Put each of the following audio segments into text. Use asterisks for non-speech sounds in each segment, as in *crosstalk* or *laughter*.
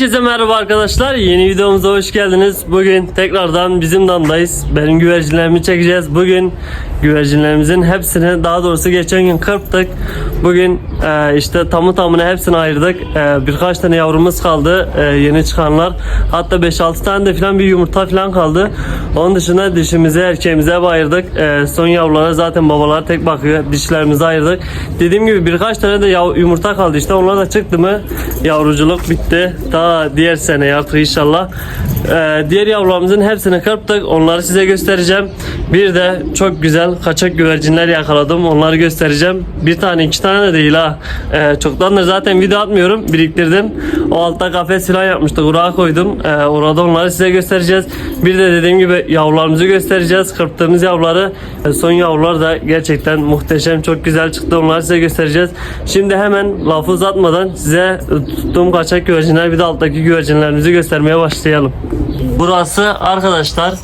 Herkese merhaba arkadaşlar. Yeni videomuza hoş geldiniz. Bugün tekrardan bizim damdayız. Benim güvercinlerimi çekeceğiz. Bugün güvercinlerimizin hepsini daha doğrusu geçen gün kırptık. Bugün e, işte tamı tamına hepsini ayırdık. E, birkaç tane yavrumuz kaldı. e, yeni çıkanlar. Hatta 5-6 tane de falan bir yumurta falan kaldı. Onun dışında dişimize erkeğimize ayırdık. E, son yavrulara zaten babalar tek bakıyor. Dişlerimizi ayırdık. Dediğim gibi birkaç tane de yumurta kaldı işte. Onlar da çıktı mı yavruculuk bitti. Daha diğer sene artık inşallah. Ee, diğer yavrularımızın hepsini kırptık. Onları size göstereceğim. Bir de çok güzel kaçak güvercinler yakaladım. Onları göstereceğim. Bir tane iki tane de değil ha. Ee, çoktandır zaten video atmıyorum. Biriktirdim. O altta kafes falan yapmıştık. Oraya koydum. Ee, orada onları size göstereceğiz. Bir de dediğim gibi yavrularımızı göstereceğiz. Kırptığımız yavruları. Ee, son yavrular da gerçekten muhteşem. Çok güzel çıktı. Onları size göstereceğiz. Şimdi hemen lafı uzatmadan size tuttuğum kaçak güvercinler bir de alttaki güvercinlerimizi göstermeye başlayalım. Burası arkadaşlar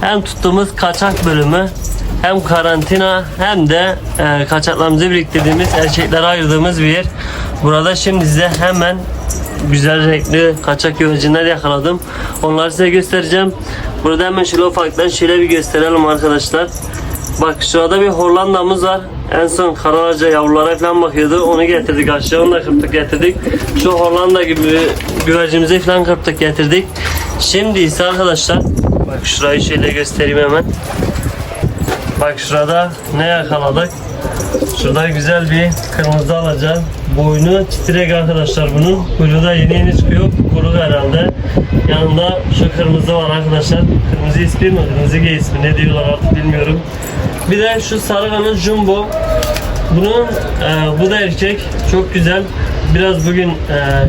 hem tuttuğumuz kaçak bölümü hem karantina hem de e, kaçaklarımızı biriktirdiğimiz erkeklere ayırdığımız bir yer. Burada şimdi size hemen güzel renkli kaçak güvercinler yakaladım. Onları size göstereceğim. Burada hemen şöyle ufaktan şöyle bir gösterelim arkadaşlar. Bak şurada bir Hollanda'mız var. En son karalarca yavrulara falan bakıyordu. Onu getirdik aşağı. Onu da kırptık getirdik. Şu Hollanda gibi güvercimizi falan kırptık getirdik. Şimdi ise arkadaşlar bak şurayı şöyle göstereyim hemen. Bak şurada ne yakaladık? Şurada güzel bir kırmızı alacağım. Boynu titrek arkadaşlar bunun. Kuyruğu da yeni yeni çıkıyor. Kuru herhalde. Yanında şu kırmızı var arkadaşlar. Kırmızı ismi mi? Kırmızı G ismi ne diyorlar artık bilmiyorum. Bir de şu sarı kanı jumbo. Bunun e, bu da erkek. Çok güzel. Biraz bugün e,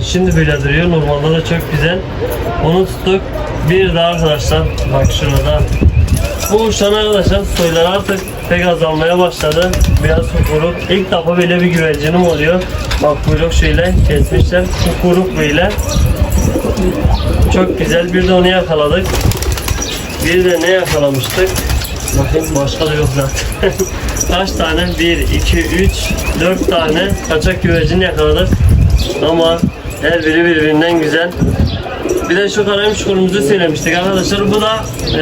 şimdi böyle duruyor. Normalde de çok güzel. Onu tuttuk. Bir de arkadaşlar bak şurada bu uçan arkadaşlar soylar artık pek azalmaya başladı. Biraz kuyruk. İlk defa böyle bir güvercinim oluyor. Bak kuyruk şöyle kesmişler. Bu kuyruk böyle. Çok güzel. Bir de onu yakaladık. Bir de ne yakalamıştık? Bakayım başka da yok zaten. *laughs* Kaç tane? 1, 2, 3, 4 tane kaçak güvercin yakaladık. Ama her biri birbirinden güzel. Bir de şu karamış çukurumuzu söylemiştik arkadaşlar. Bu da e,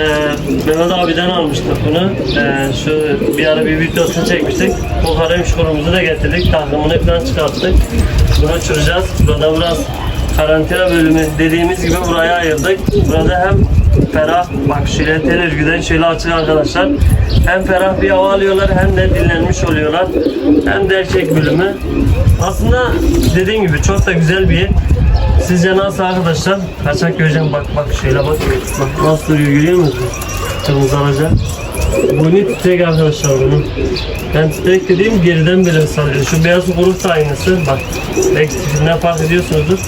Mehmet abiden almıştık bunu. E, şu bir ara bir videosunu çekmiştik. Bu karamış çukurumuzu da getirdik. Takımını falan çıkarttık. Bunu uçuracağız. Burada biraz karantina bölümü dediğimiz gibi buraya ayırdık. Burada hem ferah, bak şöyle tel örgüden şöyle açık arkadaşlar. Hem ferah bir hava alıyorlar hem de dinlenmiş oluyorlar. Hem de erkek bölümü. Aslında dediğim gibi çok da güzel bir yer. Sizce nasıl arkadaşlar? Kaçak göreceğim bak bak şöyle bak. Bak nasıl duruyor görüyor musunuz? Kırmızı. Bu ne titrek arkadaşlar bunun. Ben titrek dediğim geriden bile sarıyor. Şu beyaz kuyruk da aynısı. Bak. Belki ne fark ediyorsunuzdur.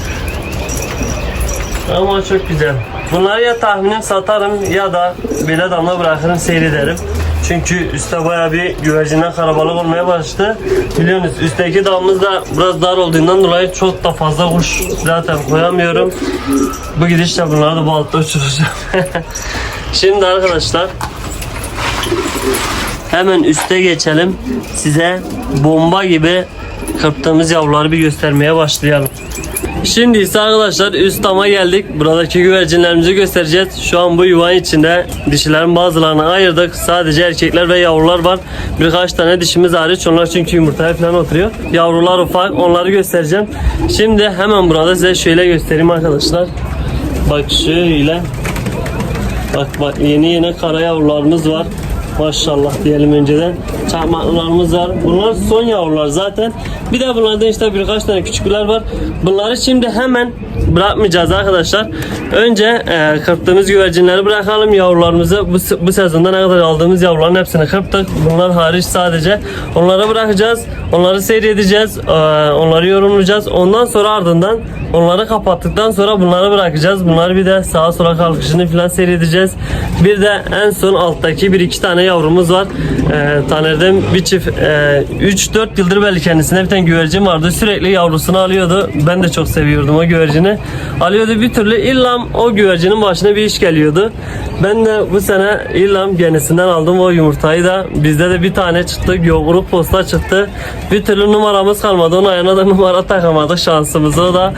Ama çok güzel. Bunları ya tahminen satarım ya da böyle damla bırakırım seyrederim. Çünkü üstte baya bir güvercinden karabalık olmaya başladı. Biliyorsunuz üstteki damımız da biraz dar olduğundan dolayı çok da fazla kuş zaten koyamıyorum. Bu gidişle bunları da bu uçuracağım. *laughs* Şimdi arkadaşlar hemen üste geçelim. Size bomba gibi kırptığımız yavruları bir göstermeye başlayalım. Şimdi ise arkadaşlar üst dama geldik. Buradaki güvercinlerimizi göstereceğiz. Şu an bu yuvanın içinde dişilerin bazılarını ayırdık. Sadece erkekler ve yavrular var. Birkaç tane dişimiz hariç. Onlar çünkü yumurtaya falan oturuyor. Yavrular ufak. Onları göstereceğim. Şimdi hemen burada size şöyle göstereyim arkadaşlar. Bak şöyle. Bak bak yeni yeni kara yavrularımız var. Maşallah diyelim önceden. Çakmaklarımız var. Bunlar son yavrular zaten. Bir de bunlardan işte birkaç tane küçükler var. Bunları şimdi hemen bırakmayacağız arkadaşlar. Önce e, kırptığımız güvercinleri bırakalım yavrularımızı. Bu, bu sezonda ne kadar aldığımız yavruların hepsini kırptık. Bunlar hariç sadece. Onları bırakacağız. Onları seyredeceğiz. E, onları yorumlayacağız. Ondan sonra ardından onları kapattıktan sonra bunları bırakacağız. Bunları bir de sağa sola kalkışını falan seyredeceğiz. Bir de en son alttaki bir iki tane tane yavrumuz var. Ee, Taner'den bir çift 3-4 yıldır belli kendisine bir tane güvercin vardı. Sürekli yavrusunu alıyordu. Ben de çok seviyordum o güvercini. Alıyordu bir türlü illam o güvercinin başına bir iş geliyordu. Ben de bu sene illam genesinden aldım o yumurtayı da. Bizde de bir tane çıktı. Yoğuruk posta çıktı. Bir türlü numaramız kalmadı. Onun ayağına da *laughs* numara takamadık şansımızı. Da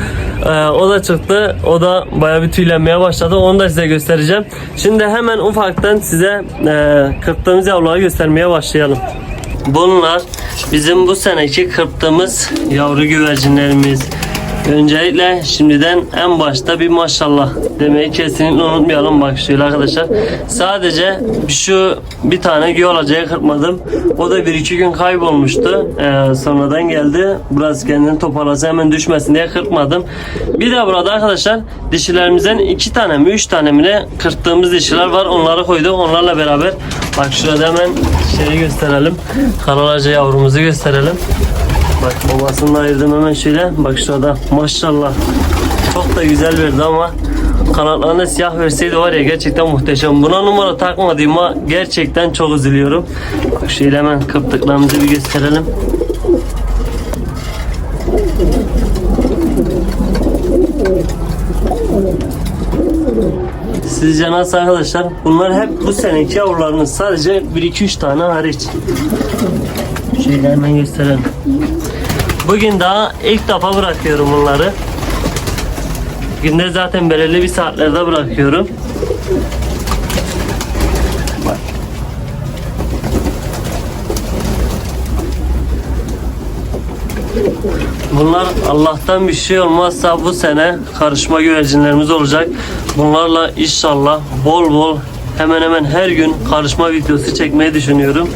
e, o da çıktı. O da bayağı bir tüylenmeye başladı. Onu da size göstereceğim. Şimdi hemen ufaktan size e, kırptığımız yavruları göstermeye başlayalım. Bunlar bizim bu seneki kırptığımız yavru güvercinlerimiz. Öncelikle şimdiden en başta bir maşallah demeyi kesinlikle unutmayalım bak şöyle arkadaşlar. Sadece şu bir tane güyolacayı kırpmadım. O da bir iki gün kaybolmuştu. Ee, sonradan geldi. Biraz kendini toparlasın hemen düşmesin diye kırpmadım. Bir de burada arkadaşlar dişilerimizden iki tane mi üç tane mi ne kırptığımız dişiler var. Onları koyduk. Onlarla beraber bak şurada hemen şeyi gösterelim. Karalaca yavrumuzu gösterelim. Bak babasını da ayırdım hemen şöyle. Bak şurada maşallah. Çok da güzel verdi ama kanatlarına siyah verseydi var ya gerçekten muhteşem. Buna numara takmadığıma gerçekten çok üzülüyorum. Bak şöyle hemen kırptıklarımızı bir gösterelim. Sizce nasıl arkadaşlar? Bunlar hep bu seneki yavrularımız. Sadece 1-2-3 tane hariç. Şöyle hemen gösterelim. Bugün daha ilk defa bırakıyorum bunları. Günde zaten belirli bir saatlerde bırakıyorum. Bunlar Allah'tan bir şey olmazsa bu sene karışma güvercinlerimiz olacak. Bunlarla inşallah bol bol hemen hemen her gün karışma videosu çekmeyi düşünüyorum.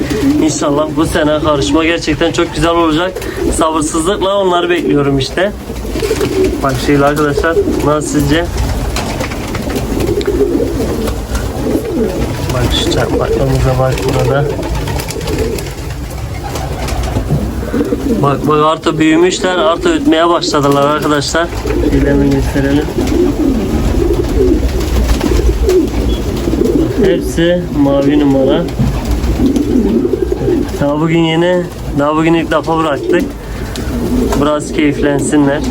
İnşallah bu sene karışma gerçekten çok güzel olacak. Sabırsızlıkla onları bekliyorum işte. Bak şeyle arkadaşlar nasıl sizce? Bak şu çarpmaklarımıza bak burada. Bak bak artık büyümüşler artık ötmeye başladılar arkadaşlar. Şöyle gösterelim. Hepsi mavi numara. Daha bugün yeni, daha bugün ilk defa bıraktık. Biraz keyiflensinler.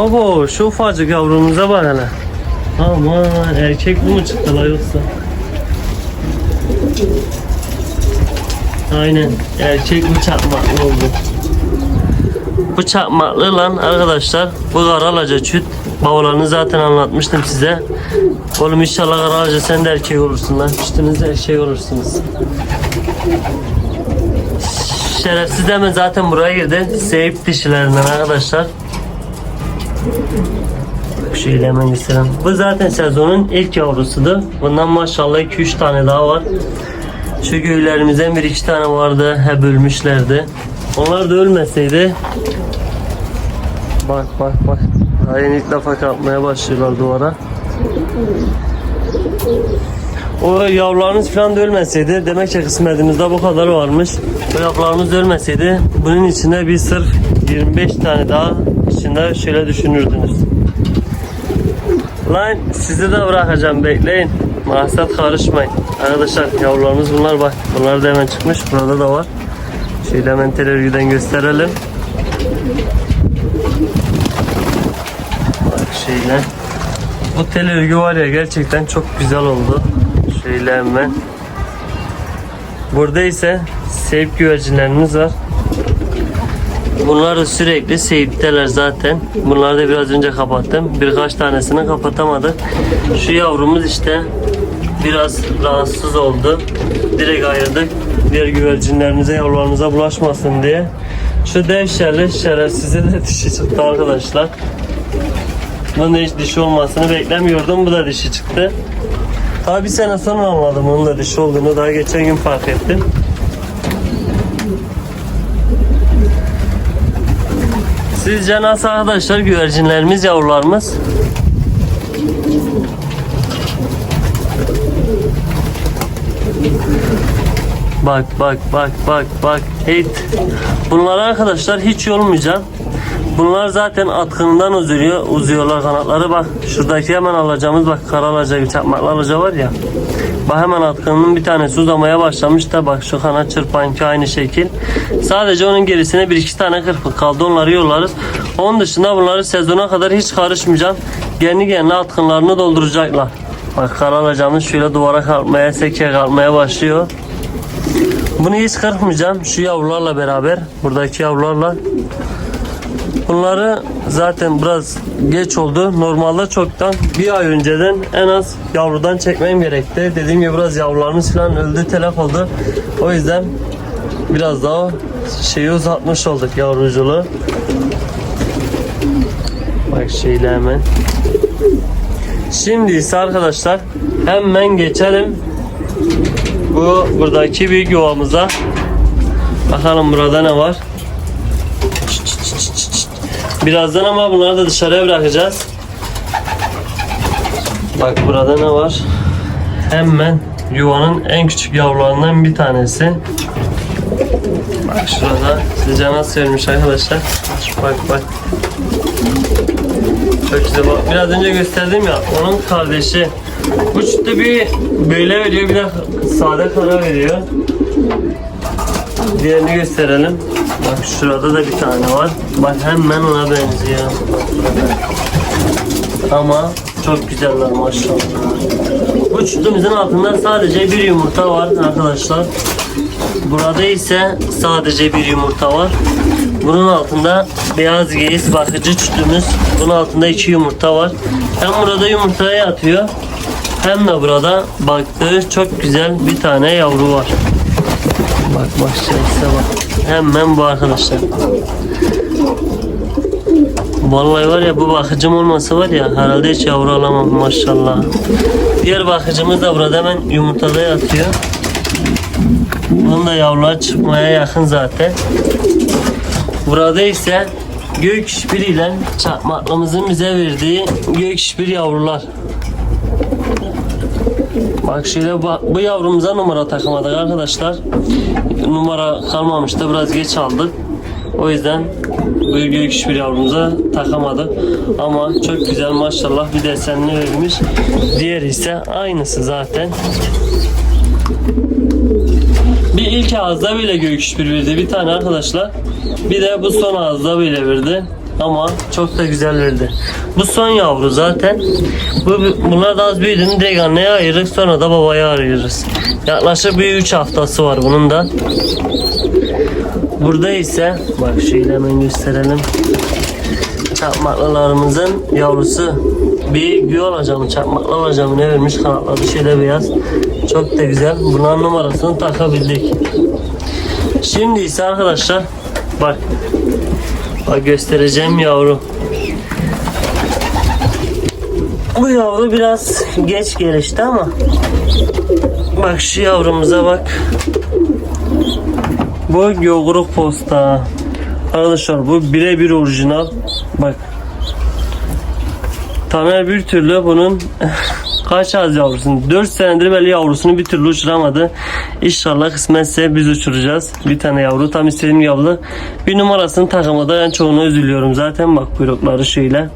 Oho şu ufacık yavrumuza bak hele. Aman erkek mu çıktı la yoksa? Aynen erkek bu çakmaklı oldu. Bu çakmaklı lan arkadaşlar bu karalaca çüt babalarını zaten anlatmıştım size. Oğlum inşallah karalaca sen de erkek olursun lan. Üstünüzde erkek olursunuz. Şerefsiz de hemen zaten buraya girdi. Seyip dişilerinden arkadaşlar. Şöyle hemen göstereyim. Bu zaten sezonun ilk yavrusudu. Bundan maşallah 2-3 tane daha var. Şu göğlerimizden bir iki tane vardı. Hep ölmüşlerdi. Onlar da ölmeseydi. Bak bak bak. Yeni ilk defa kalkmaya başlıyorlar duvara. O yavrularımız falan da ölmeseydi demek ki kısmetimizde bu kadar varmış. Bu yavrularımız ölmeseydi bunun içinde bir sırf 25 tane daha içinde şöyle düşünürdünüz. Lan sizi de bırakacağım bekleyin. Maksat karışmayın. Arkadaşlar yavrularımız bunlar bak. Bunlar da hemen çıkmış. Burada da var. Şöyle hemen televizyondan gösterelim. Bak şöyle. Bu tel örgü var ya gerçekten çok güzel oldu. Şöyle hemen. Burada ise seyip güvercinlerimiz var. Bunlar sürekli seyipteler zaten. Bunları da biraz önce kapattım. Birkaç tanesini kapatamadık. Şu yavrumuz işte biraz rahatsız oldu. Direkt ayırdık. Diğer güvercinlerimize, yavrularımıza bulaşmasın diye. Şu devşerli şerefsizin de *laughs* dişi çıktı arkadaşlar. Bunun hiç dişi olmasını beklemiyordum. Bu da dişi çıktı. Tabi bir sene sonra anladım onun da dişi olduğunu. Daha geçen gün fark ettim. Sizce nasıl arkadaşlar güvercinlerimiz, yavrularımız? Bak bak bak bak bak. Heyt. Bunlar arkadaşlar hiç yormayacağım. Bunlar zaten atkından uzuyor, uzuyorlar kanatları. Bak şuradaki hemen alacağımız bak kara alaca, çakmaklı alaca var ya. Bak hemen atkının bir tanesi uzamaya başlamış da bak şu kanat çırpanki aynı şekil. Sadece onun gerisine bir iki tane kırpık kaldı onları yollarız. Onun dışında bunları sezona kadar hiç karışmayacağım. Kendi kendine atkınlarını dolduracaklar. Bak kara alacağımız şöyle duvara kalkmaya, seke kalkmaya başlıyor. Bunu hiç kırpmayacağım. Şu yavrularla beraber, buradaki yavrularla. Bunları zaten biraz geç oldu. Normalde çoktan bir ay önceden en az yavrudan çekmem gerekti. Dediğim gibi biraz yavrularımız falan öldü, telef oldu. O yüzden biraz daha şeyi uzatmış olduk yavruculuğu. Bak şeyle hemen. Şimdi ise arkadaşlar hemen geçelim bu buradaki büyük yuvamıza. Bakalım burada ne var. Birazdan ama bunları da dışarıya bırakacağız. Bak burada ne var? Hemen yuvanın en küçük yavrularından bir tanesi. Bak şurada sizce nasıl ölmüş arkadaşlar? Bak bak. Çok güzel bak. Biraz önce gösterdim ya onun kardeşi. Bu çıktı bir böyle veriyor bir de sade kara veriyor. Diğerini gösterelim. Bak şurada da bir tane var. Bak hemen ona benziyor. Ama çok güzeller maşallah. Bu çutumuzun altında sadece bir yumurta var arkadaşlar. Burada ise sadece bir yumurta var. Bunun altında beyaz geyis bakıcı çütümüz. Bunun altında iki yumurta var. Hem burada yumurtaya atıyor hem de burada baktığı çok güzel bir tane yavru var. Bak şerefsize bak. Hemen bu arkadaşlar. Vallahi var ya bu bakıcım olmasa var ya herhalde hiç yavru alamam maşallah. Diğer bakıcımız da burada hemen yumurtada yatıyor. Bunun da yavrular çıkmaya yakın zaten. Burada ise gök işbir ile çakmaklımızın bize verdiği gök işbir yavrular. Bak şöyle bak, bu yavrumuza numara takamadık arkadaşlar. Numara kalmamıştı biraz geç aldık. O yüzden bu gök işbir yavrumuza takamadık. Ama çok güzel maşallah bir desenli vermiş. Diğer ise aynısı zaten. Bir ilk ağızda böyle gök bir verdi bir tane arkadaşlar. Bir de bu son ağızda böyle verdi. Ama çok da güzel verdi. Bu son yavru zaten. Bu, bunlar da az büyüdüğünde direkt anneye ayırırız sonra da babaya ayırırız. Yaklaşık bir 3 haftası var bunun da. Burada ise bak şöyle hemen gösterelim. Çakmaklılarımızın yavrusu bir güğü alacağım, çakmaklı alacağım ne vermiş kanatları şöyle beyaz. Çok da güzel. Bunların numarasını takabildik. Şimdi ise arkadaşlar bak bak göstereceğim yavru. Bu yavru biraz geç gelişti ama bak şu yavrumuza bak. Bu yoğuruk posta. Arkadaşlar bu birebir orijinal. Bak. Tamer bir türlü bunun kaç az yavrusunu 4 senedir böyle yavrusunu bir türlü uçuramadı. İnşallah kısmetse biz uçuracağız. Bir tane yavru tam istediğim yavru. Bir numarasını takamadı. En çoğunu üzülüyorum zaten bak kuyrukları şöyle.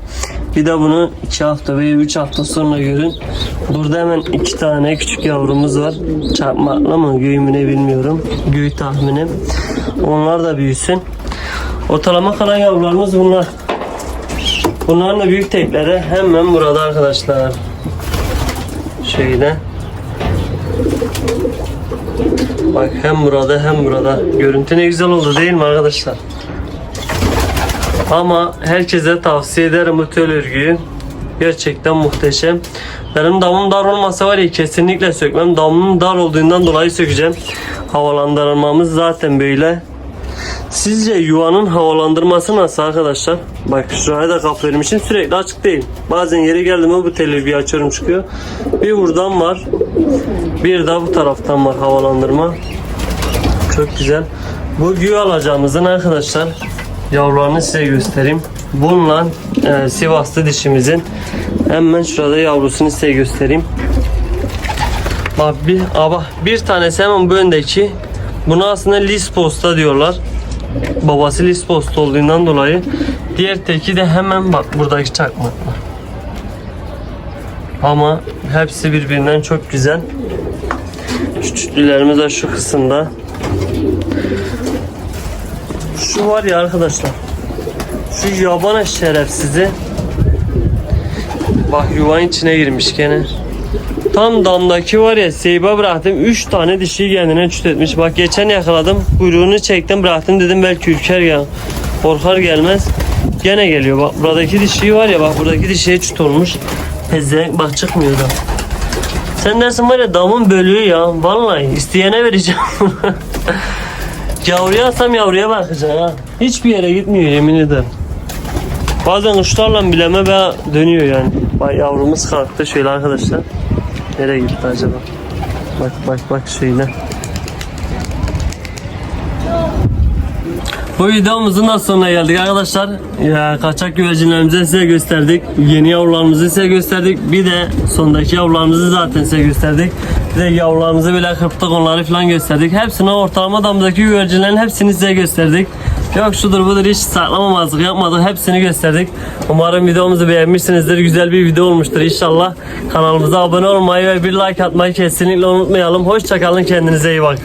Bir de bunu 2 hafta veya 3 hafta sonra görün. Burada hemen iki tane küçük yavrumuz var. Çarpmakla mı göğü mü ne bilmiyorum. Göğü tahminim. Onlar da büyüsün. Ortalama kalan yavrularımız bunlar. Bunların da büyük tekleri hemen burada arkadaşlar. Şöyle. Bak hem burada hem burada. Görüntü ne güzel oldu değil mi arkadaşlar? Ama herkese tavsiye ederim bu tül örgüyü. Gerçekten muhteşem. Benim damım dar olmasa var ya kesinlikle sökmem. Damım dar olduğundan dolayı sökeceğim. Havalandırmamız zaten böyle. Sizce yuvanın havalandırması nasıl arkadaşlar? Bak şuraya da kap vermişim sürekli açık değil. Bazen yeri geldi mi bu bir açıyorum çıkıyor. Bir buradan var. Bir de bu taraftan var havalandırma. Çok güzel. Bu güve alacağımızın arkadaşlar yavrularını size göstereyim. Bununla e, Sivaslı dişimizin hemen şurada yavrusunu size göstereyim. Bak bir, aba, bir tanesi hemen bu öndeki. Buna aslında Lisposta diyorlar. Babası Lisposta olduğundan dolayı. Diğer teki de hemen bak buradaki çakmakla. Ama hepsi birbirinden çok güzel. Küçüklülerimiz de şu kısımda. Şu var ya arkadaşlar. Şu yabana şerefsizi. Bak yuvanın içine girmiş gene. Tam damdaki var ya seyba bıraktım 3 tane dişi kendine çüt etmiş. Bak geçen yakaladım kuyruğunu çektim bıraktım dedim belki ürker ya. Korkar gelmez. Gene geliyor bak buradaki dişi var ya bak buradaki dişiye çüt olmuş. Pezevenk bak çıkmıyor da. Sen dersin var ya damın bölüğü ya. Vallahi isteyene vereceğim. *laughs* yavruya alsam yavruya bakacağım ha. Hiçbir yere gitmiyor yemin ederim. Bazen kuşlarla bileme ve dönüyor yani. Bak yavrumuz kalktı şöyle arkadaşlar. Nereye gitti acaba? Bak bak bak şöyle. Bu videomuzun da sonuna geldik arkadaşlar. Ya kaçak güvercinlerimizi size gösterdik. Yeni yavrularımızı size gösterdik. Bir de sondaki yavrularımızı zaten size gösterdik. Bir de yavrularımızı böyle kırptık onları falan gösterdik. Hepsini ortalama damdaki güvercinlerin hepsini size gösterdik. Yok şudur budur hiç saklamamazlık yapmadık. Hepsini gösterdik. Umarım videomuzu beğenmişsinizdir. Güzel bir video olmuştur inşallah. Kanalımıza abone olmayı ve bir like atmayı kesinlikle unutmayalım. Hoşçakalın kendinize iyi bakın.